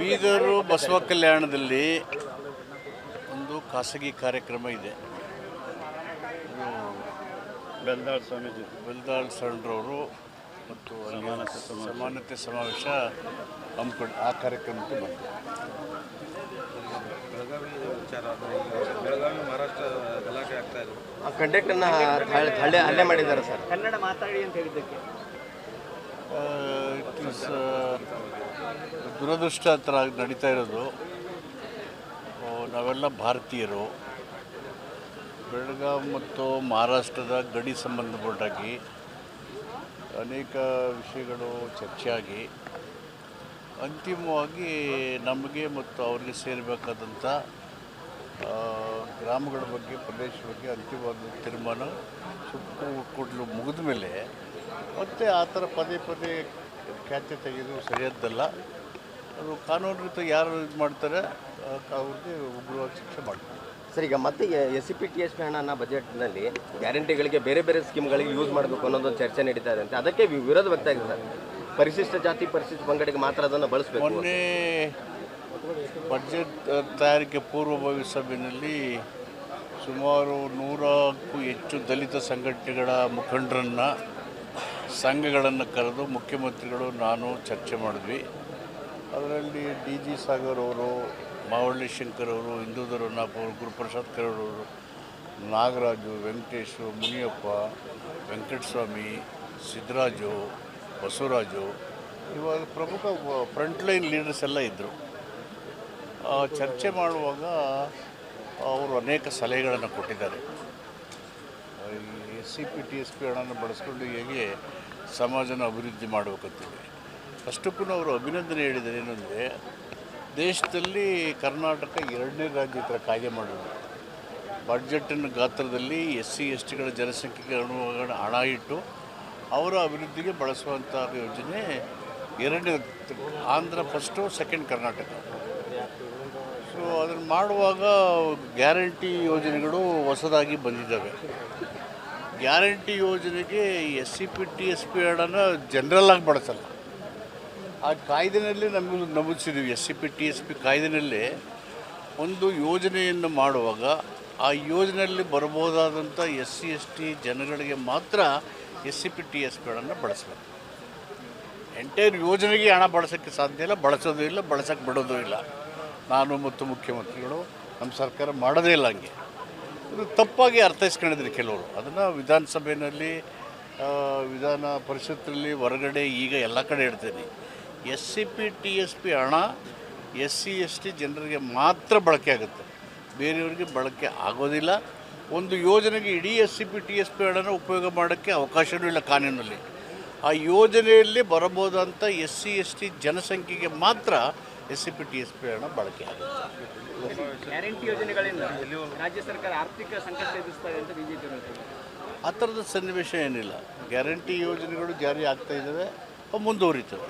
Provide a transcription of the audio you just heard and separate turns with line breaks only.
ಬೀದರು ಬಸವ ಕಲ್ಯಾಣದಲ್ಲಿ ಒಂದು ಖಾಸಗಿ ಕಾರ್ಯಕ್ರಮ ಇದೆ.
ಬೆಲ್ದಾಳ್ ಸ್ವಾಮೀಜಿ
ಬೆಲ್ದಾಳ್ ಸರಣರವರು ಮತ್ತು ಸಮಾನತೆ ಸಮಾವೇಶ. ಹಮ್ಮಿಕೊಂಡು ಆ ಕಾರ್ಯಕ್ರಮಕ್ಕೆ ಬಂದಿದೆ
ಬೆಳಗಾವಿ ಮಹಾರಾಷ್ಟ್ರ ಗಲಾಟೆ ಆಗ್ತಾ ಇದೆ.
ಆ ಕಂಡಕ್ಟರ್ನ ಹಳ್ಳೆ ಹಲ್ಲೆ ಮಾಡಿದ್ದಾರೆ ಸರ್.
ಕನ್ನಡ ಮಾತಾಡಿ ಅಂತ ಹೇಳಿದ್ದಕ್ಕೆ.
ಇಟ್ ಇಸ್ ದುರದೃಷ್ಟ ಥರ ನಡೀತಾ ಇರೋದು. ನಾವೆಲ್ಲ ಭಾರತೀಯರು. ಬೆಳಗಾವಿ ಮತ್ತು ಮಹಾರಾಷ್ಟ್ರದ ಗಡಿ ಸಂಬಂಧಪಟ್ಟಾಗಿ ಅನೇಕ ವಿಷಯಗಳು ಚರ್ಚೆಯಾಗಿ ಅಂತಿಮವಾಗಿ ನಮಗೆ ಮತ್ತು ಅವರಿಗೆ ಸೇರಬೇಕಾದಂಥ ಗ್ರಾಮಗಳ ಬಗ್ಗೆ ಪ್ರದೇಶ ಬಗ್ಗೆ ಅಂತಿಮವಾದ ತೀರ್ಮಾನ ಸುಪ್ರೀಂ ಕೋರ್ಟ್ಲು ಮುಗಿದ ಮೇಲೆ ಮತ್ತೆ ಆ ಥರ ಪದೇ ಪದೇ ಖ್ಯಾತೆ ತೆಗೆದು ಸರಿಯದ್ದಲ್ಲ. ಅದು ಕಾನೂನು ರೀತಿ ಯಾರು ಇದು ಮಾಡ್ತಾರೆ ಅವ್ರಿಗೆ ಉಗ್ರವಾಗಿ ಶಿಕ್ಷೆ ಮಾಡ್ತಾರೆ.
ಸರ್ ಈಗ ಮತ್ತೆ S C P T S P ಹಣನ ಬಜೆಟ್ನಲ್ಲಿ ಗ್ಯಾರಂಟಿಗಳಿಗೆ ಬೇರೆ ಬೇರೆ ಸ್ಕೀಮ್ಗಳಿಗೆ ಯೂಸ್ ಮಾಡಬೇಕು ಅನ್ನೋದೊಂದು ಚರ್ಚೆ ನಡೀತಾ ಇದೆ ಅಂತ. ಅದಕ್ಕೆ ವಿರೋಧ ವ್ಯಕ್ತ ಆಗಿದೆ ಸರ್. ಪರಿಶಿಷ್ಟ ಜಾತಿ ಪರಿಶಿಷ್ಟ ಪಂಗಡಿಗೆ ಮಾತ್ರ ಅದನ್ನು ಬಳಸಬೇಕು
ಬಜೆಟ್ ತಯಾರಿಕೆ ಪೂರ್ವಭಾವಿ ಸಭೆಯಲ್ಲಿ ಸುಮಾರು ನೂರಕ್ಕೂ ಹೆಚ್ಚು ದಲಿತ ಸಂಘಟನೆಗಳ ಮುಖಂಡರನ್ನು ಸಂಘಗಳನ್ನು ಕರೆದು ಮುಖ್ಯಮಂತ್ರಿಗಳು ನಾನು ಚರ್ಚೆ ಮಾಡಿದ್ವಿ. ಅದರಲ್ಲಿ ಡಿ ಜಿ ಸಾಗರ್ ಅವರು, ಮಾವಳ್ಳಿ ಶಂಕರ್ ಅವರು ಹಿಂದೂ ಧರ್ಮನಾಥ್ ಅವರು, ಗುರುಪ್ರಸಾದ್ ಕರಡ್ ಅವರು, ನಾಗರಾಜು, ವೆಂಕಟೇಶು, ಮುನಿಯಪ್ಪ, ವೆಂಕಟಸ್ವಾಮಿ ಸಿದ್ದರಾಜು ಬಸವರಾಜು, ಇವಾಗ ಪ್ರಮುಖ ಫ್ರಂಟ್ ಲೈನ್ ಲೀಡರ್ಸ್ ಎಲ್ಲ ಇದ್ದರು ಚರ್ಚೆ ಮಾಡುವಾಗ ಅವರು ಅನೇಕ ಸಲಹೆಗಳನ್ನು ಕೊಟ್ಟಿದ್ದಾರೆ. S C P T S P ಹಣನ ಬಳಸ್ಕೊಂಡು ಹೇಗೆ ಸಮಾಜನ ಅಭಿವೃದ್ಧಿ ಮಾಡಬೇಕಂತೀವಿ ಅಷ್ಟಕ್ಕೂ ಅವರು ಅಭಿನಂದನೆ ಹೇಳಿದ್ದಾರೆ ಏನಂದರೆ, ದೇಶದಲ್ಲಿ ಕರ್ನಾಟಕ ಎರಡನೇ ರಾಜ್ಯ ಥರ ಕಾಯ್ದೆ ಮಾಡಿದ್ರು. ಬಡ್ಜೆಟ್ಟಿನ ಗಾತ್ರದಲ್ಲಿ ಎಸ್ ಸಿ, ಎಸ್ ಟಿಗಳ ಜನಸಂಖ್ಯೆಗೆ ಅನುಗುಣ ಹಣ ಇಟ್ಟು ಅವರ ಅಭಿವೃದ್ಧಿಗೆ ಬಳಸುವಂಥ ಯೋಜನೆ ಎರಡನೇ Andhra first second Karnataka. So ಅದನ್ನು ಮಾಡುವಾಗ ಗ್ಯಾರಂಟಿ ಯೋಜನೆಗಳು ಹೊಸದಾಗಿ ಬಂದಿದ್ದಾವೆ. ಗ್ಯಾರಂಟಿ ಯೋಜನೆಗೆ S C P, T S P ಹಣನ ಜನರಲ್ ಆಗಿ ಬಳಸಲ್ಲ. ಆ ಕಾಯ್ದೆನಲ್ಲಿ ನಮಗೆ ನಮೂದಿಸಿದ್ದೀವಿ S C P, T S P ಕಾಯ್ದೆನಲ್ಲಿ ಒಂದು ಯೋಜನೆಯನ್ನು ಮಾಡುವಾಗ ಆ ಯೋಜನೆಯಲ್ಲಿ ಬರ್ಬೋದಾದಂಥ ಎಸ್ ಸಿ, ಎಸ್ ಟಿ ಜನಗಳಿಗೆ ಮಾತ್ರ S C P, T S ಪಿಗಳನ್ನು ಬಳಸಬೇಕು. ಎಂಟೈರ್ ಯೋಜನೆಗೆ ಹಣ ಬಳಸೋಕ್ಕೆ ಸಾಧ್ಯ ಇಲ್ಲ, ಬಳಸೋದು ಇಲ್ಲ, ಬಳಸೋಕ್ಕೆ ಬಿಡೋದೂ ಇಲ್ಲ. ನಾನು ಮತ್ತು ಮುಖ್ಯಮಂತ್ರಿಗಳು ನಮ್ಮ ಸರ್ಕಾರ ಮಾಡೋದೇ ಇಲ್ಲ ಹಂಗೆ. ಇದು ತಪ್ಪಾಗಿ ಅರ್ಥೈಸ್ಕೊಂಡಿದ್ರು ಕೆಲವರು. ಅದನ್ನು ವಿಧಾನಸಭೆಯಲ್ಲಿ ವಿಧಾನ ಪರಿಷತ್ತಲ್ಲಿ ಹೊರಗಡೆ ಈಗ ಎಲ್ಲ ಕಡೆ ಇಡ್ತೀನಿ S C P, T S P ಹಣ ಎಸ್ ಸಿ ಎಸ್ ಟಿ ಜನರಿಗೆ ಮಾತ್ರ ಬಳಕೆ ಆಗುತ್ತೆ. ಬೇರೆಯವರಿಗೆ ಬಳಕೆ ಆಗೋದಿಲ್ಲ. ಒಂದು ಯೋಜನೆಗೆ ಇಡೀ S C P, T S P ಹಣನ ಉಪಯೋಗ ಮಾಡೋಕ್ಕೆ ಅವಕಾಶವೂ ಇಲ್ಲ ಕಾನೂನಲ್ಲಿ. ಆ ಯೋಜನೆಯಲ್ಲಿ ಬರಬಹುದಂಥ ಎಸ್ ಸಿ ಎಸ್ ಟಿ ಜನಸಂಖ್ಯೆಗೆ ಮಾತ್ರ S C P T S P ಹಣ ಬಳಕೆ ಆಗುತ್ತೆ
ಗ್ಯಾರಂಟಿ ಯೋಜನೆಗಳಿಂದ ರಾಜ್ಯ ಸರ್ಕಾರ ಆರ್ಥಿಕ ಸಂಕಷ್ಟ ಎದುರಿಸ್ತಾ ಇದೆ ಅಂತ ಬಿಜೆಪಿ
ಆ ಥರದ ಸನ್ನಿವೇಶ ಏನಿಲ್ಲ. ಗ್ಯಾರಂಟಿ ಯೋಜನೆಗಳು ಜಾರಿ ಆಗ್ತಾ ಇದ್ದಾವೆ ಮುಂದುವರಿತವೆ.